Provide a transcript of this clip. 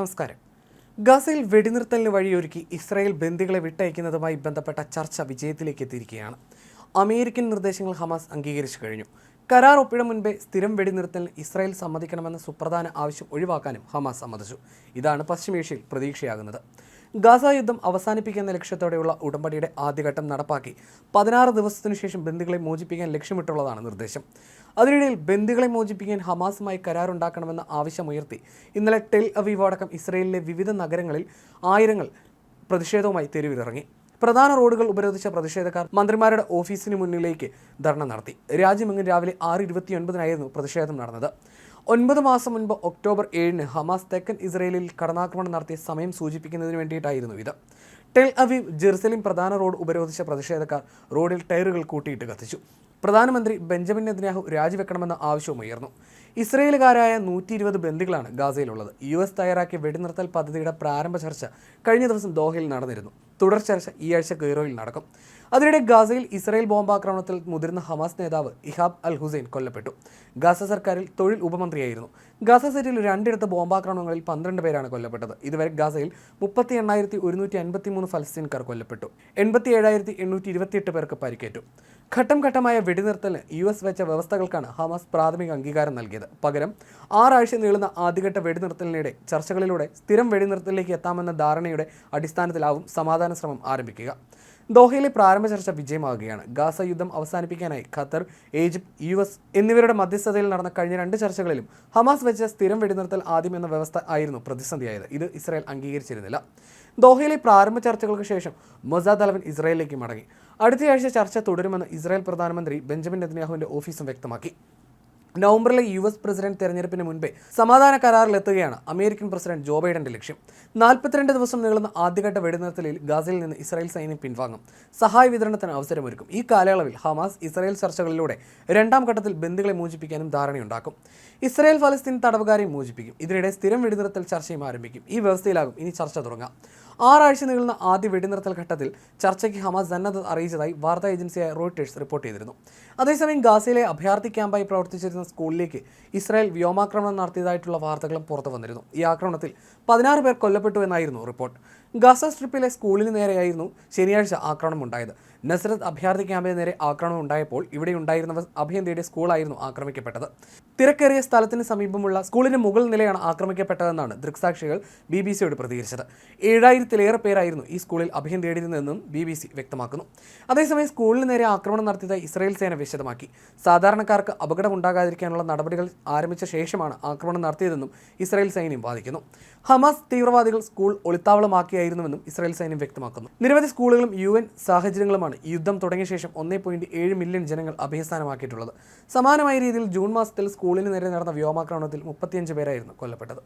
നമസ്കാരം. ഗസയിൽ വെടിനിർത്തലിന് വഴിയൊരുക്കി ഇസ്രായേൽ ബന്ദികളെ വിട്ടയക്കുന്നതുമായി ബന്ധപ്പെട്ട ചർച്ച വിജയത്തിലേക്ക് എത്തിയിരിക്കുകയാണ്. അമേരിക്കൻ നിർദ്ദേശങ്ങൾ ഹമാസ് അംഗീകരിച്ചു കഴിഞ്ഞു. കരാർ ഒപ്പിട മുൻപേ സ്ഥിരം വെടിനിർത്തലിന് ഇസ്രായേൽ സമ്മതിക്കണമെന്ന സുപ്രധാന ആവശ്യം ഒഴിവാക്കാനും ഹമാസ് സമ്മതിച്ചു. ഇതാണ് പശ്ചിമേഷ്യയിൽ പ്രതീക്ഷയാകുന്നത്. ഗാസ യുദ്ധം അവസാനിപ്പിക്കുന്ന ലക്ഷ്യത്തോടെയുള്ള ഉടമ്പടിയുടെ ആദ്യഘട്ടം നടപ്പാക്കി. പതിനാറ് ദിവസത്തിനു ശേഷം ബന്ദികളെ മോചിപ്പിക്കാൻ ലക്ഷ്യമിട്ടുള്ളതാണ് നിർദ്ദേശം. അതിനിടയിൽ ബന്ദികളെ മോചിപ്പിക്കാൻ ഹമാസുമായി കരാറുണ്ടാക്കണമെന്ന ആവശ്യമുയർത്തി. ഇന്നലെ ടെൽ അവീവ് അടക്കം ഇസ്രയേലിലെ വിവിധ നഗരങ്ങളിൽ ആയിരങ്ങൾ പ്രതിഷേധവുമായി തെരുവിലിറങ്ങി. പ്രധാന റോഡുകൾ ഉപരോധിച്ച പ്രതിഷേധക്കാർ മന്ത്രിമാരുടെ ഓഫീസിന് മുന്നിലേക്ക് ധർണ നടത്തി. രാജ്യമെങ്ങും രാവിലെ ആറ് ഇരുപത്തിയൊൻപതിനായിരുന്നു പ്രതിഷേധം നടന്നത്. ഒൻപത് മാസം മുൻപ് ഒക്ടോബർ ഏഴിന് ഹമാസ് തെക്കൻ ഇസ്രയേലിൽ കടന്നാക്രമണം നടത്തിയ സമയം സൂചിപ്പിക്കുന്നതിന് വേണ്ടിയിട്ടായിരുന്നു ഇത്. ടെൽ അവീവ് ജെറുസലേം പ്രധാന റോഡ് ഉപരോധിച്ച പ്രതിഷേധക്കാർ റോഡിൽ ടയറുകൾ കൂട്ടിയിട്ട് കത്തിച്ചു. പ്രധാനമന്ത്രി ബെഞ്ചമിൻ നെതന്യാഹു രാജിവെക്കണമെന്ന ആവശ്യവും ഉയർന്നു. ഇസ്രയേലുകാരായ നൂറ്റി ഇരുപത് ബന്ദികളാണ് ഗാസയിലുള്ളത്. യു എസ് തയ്യാറാക്കിയ വെടിനിർത്തൽ പദ്ധതിയുടെ പ്രാരംഭ ചർച്ച കഴിഞ്ഞ ദിവസം ദോഹയിൽ നടന്നിരുന്നു. തുടർ ചർച്ച ഈ ആഴ്ച കെയ്റോയിൽ നടക്കും. അതിനിടെ ഗാസയിൽ ഇസ്രായേൽ ബോംബാക്രമണത്തിൽ മുതിർന്ന ഹമാസ് നേതാവ് ഇഹാബ് അൽ ഹുസൈൻ കൊല്ലപ്പെട്ടു. ഗാസ സർക്കാരിൽ തൊഴിൽ ഉപമന്ത്രിയായിരുന്നു. ഗാസ സിറ്റിയിൽ രണ്ടിടത്ത് ബോംബാക്രമണങ്ങളിൽ പന്ത്രണ്ട് പേരാണ് കൊല്ലപ്പെട്ടത്. ഇതുവരെ ഗാസയിൽ മുപ്പത്തി എണ്ണായിരത്തി ഒരുന്നൂറ്റി അൻപത്തി മൂന്ന് ഫലസ്തീൻകാർ കൊല്ലപ്പെട്ടു. എൺപത്തി ഏഴായിരത്തി എണ്ണൂറ്റി ഇരുപത്തിയെട്ട് പേർക്ക് പരിക്കേറ്റു. ഘട്ടം ഘട്ടമായ വെടിനിർത്തലിന് യു എസ് വെച്ച വ്യവസ്ഥകൾക്കാണ് ഹമാസ് പ്രാഥമിക അംഗീകാരം നൽകിയത്. പകരം ആറാഴ്ച നീളുന്ന ആദ്യഘട്ട വെടിനിർത്തലിനിടെ ചർച്ചകളിലൂടെ സ്ഥിരം വെടിനിർത്തലിലേക്ക് എത്താമെന്ന ധാരണയുടെ അടിസ്ഥാനത്തിലാവും സമാധാന ശ്രമം ആരംഭിക്കുക. ദോഹയിലെ പ്രാരംഭ ചർച്ച വിജയമാകുകയാണ്. ഗാസ യുദ്ധം അവസാനിപ്പിക്കാനായി ഖത്തർ ഈജിപ്ത് യു എസ് എന്നിവരുടെ മധ്യസ്ഥതയിൽ നടന്ന കഴിഞ്ഞ രണ്ട് ചർച്ചകളിലും ഹമാസ് വെച്ച സ്ഥിരം വെടിനിർത്തൽ ആദ്യം എന്ന വ്യവസ്ഥ ആയിരുന്നു പ്രതിസന്ധിയായത്. ഇത് ഇസ്രായേൽ അംഗീകരിച്ചിരുന്നില്ല. ദോഹയിലെ പ്രാരംഭ ചർച്ചകൾക്ക് ശേഷം മൊസാദ് അലവൻ ഇസ്രായേലിലേക്ക് മടങ്ങി. അടുത്തയാഴ്ച ചർച്ച തുടരുമെന്ന് ഇസ്രായേൽ പ്രധാനമന്ത്രി ബെഞ്ചമിൻ നെതന്യാഹുവിന്റെ ഓഫീസും വ്യക്തമാക്കി. നവംബറിലെ യു എസ് പ്രസിഡന്റ് തെരഞ്ഞെടുപ്പിന് മുൻപേ സമാധാന കരാറിലെത്തുകയാണ് അമേരിക്കൻ പ്രസിഡന്റ് ജോ ബൈഡന്റെ ലക്ഷ്യം. നാൽപ്പത്തിരണ്ട് ദിവസം നീളുന്ന ആദ്യഘട്ട വെടിനിർത്തലിൽ ഗാസയിൽ നിന്ന് ഇസ്രായേൽ സൈന്യം പിൻവാങ്ങും. സഹായ വിതരണത്തിന് അവസരമൊരുക്കും. ഈ കാലയളവിൽ ഹമാസ് ഇസ്രായേൽ ചർച്ചകളിലൂടെ രണ്ടാം ഘട്ടത്തിൽ ബന്ധുക്കളെ മോചിപ്പിക്കാനും ധാരണയുണ്ടാക്കും. ഇസ്രായേൽ ഫലസ്തീൻ തടവുകാരെ മോചിപ്പിക്കും. ഇതിനിടെ സ്ഥിരം വെടിനിർത്തൽ ചർച്ചയും ആരംഭിക്കും. ഈ വ്യവസ്ഥയിലാകും ഇനി ചർച്ച തുടങ്ങാം. ആറാഴ്ച നീളുന്ന ആദ്യ വെടിനിർത്തൽ ഘട്ടത്തിൽ ചർച്ചയ്ക്ക് ഹമാസ് സന്നദ്ധത അറിയിച്ചതായി വാർത്താ ഏജൻസിയായ റോയിട്ടേഴ്സ് റിപ്പോർട്ട് ചെയ്തിരുന്നു. അതേസമയം ഗാസയിലെ അഭയാർത്ഥി ക്യാമ്പായി പ്രവർത്തിച്ചിരുന്ന സ്കൂളിലേക്ക് ഇസ്രായേൽ വ്യോമാക്രമണം നടത്തിയതായിട്ടുള്ള വാർത്തകളും പുറത്തു വന്നിരുന്നു ഈ ആക്രമണത്തിൽ പതിനാറ് പേർ കൊല്ലപ്പെട്ടു എന്നായിരുന്നു റിപ്പോർട്ട്. ഗാസ സ്ട്രിപ്പിലെ സ്കൂളിന് നേരെയായിരുന്നു ശനിയാഴ്ച ആക്രമണം ഉണ്ടായത് നസ്രത്ത് അഭയാർത്ഥി ക്യാമ്പിന് നേരെ ആക്രമണം ഉണ്ടായപ്പോൾ ഇവിടെ ഉണ്ടായിരുന്നവർ അഭയം തേടിയ സ്കൂളായിരുന്നു ആക്രമിക്കപ്പെട്ടത്. തിരക്കേറിയ സ്ഥലത്തിന് സമീപമുള്ള സ്കൂളിന് മുകൾ നിലയാണ് ആക്രമിക്കപ്പെട്ടതെന്നാണ് ദൃക്സാക്ഷികൾ ബി ബി സിയോട് പ്രതികരിച്ചത്. ഏഴായിരത്തിലേറെ പേരായിരുന്നു ഈ സ്കൂളിൽ അഭയം തേടിയിരുന്നതെന്നും ബി ബി സി വ്യക്തമാക്കുന്നു. അതേസമയം സ്കൂളിന് നേരെ ആക്രമണം നടത്തിയതായി ഇസ്രായേൽ സേന വിശദമാക്കി. സാധാരണക്കാർക്ക് അപകടമുണ്ടാകാതിരിക്കാനുള്ള നടപടികൾ ആരംഭിച്ച ശേഷമാണ് ആക്രമണം നടത്തിയതെന്നും ഇസ്രായേൽ സൈന്യം വാദിക്കുന്നു. ഹമാസ് തീവ്രവാദികൾ സ്കൂൾ ഒളിത്താവളമാക്കിയായിരുന്നുവെന്നും ഇസ്രായേൽ സൈന്യം വ്യക്തമാക്കുന്നു. നിരവധി സ്കൂളുകളും യു എൻ സാഹചര്യങ്ങളുമാണ് യുദ്ധം തുടങ്ങിയ ശേഷം ഒന്നേ പോയിന്റ് ഏഴ് മില്യൺ ജനങ്ങൾ അഭയസ്ഥാനമാക്കിയിട്ടുള്ളത്. സമാനമായ രീതിയിൽ ജൂൺ മാസത്തിൽ സ്കൂളിന് നേരെ നടന്ന വ്യോമാക്രമണത്തിൽ മുപ്പത്തിയഞ്ച് പേരായിരുന്നു കൊല്ലപ്പെട്ടത്.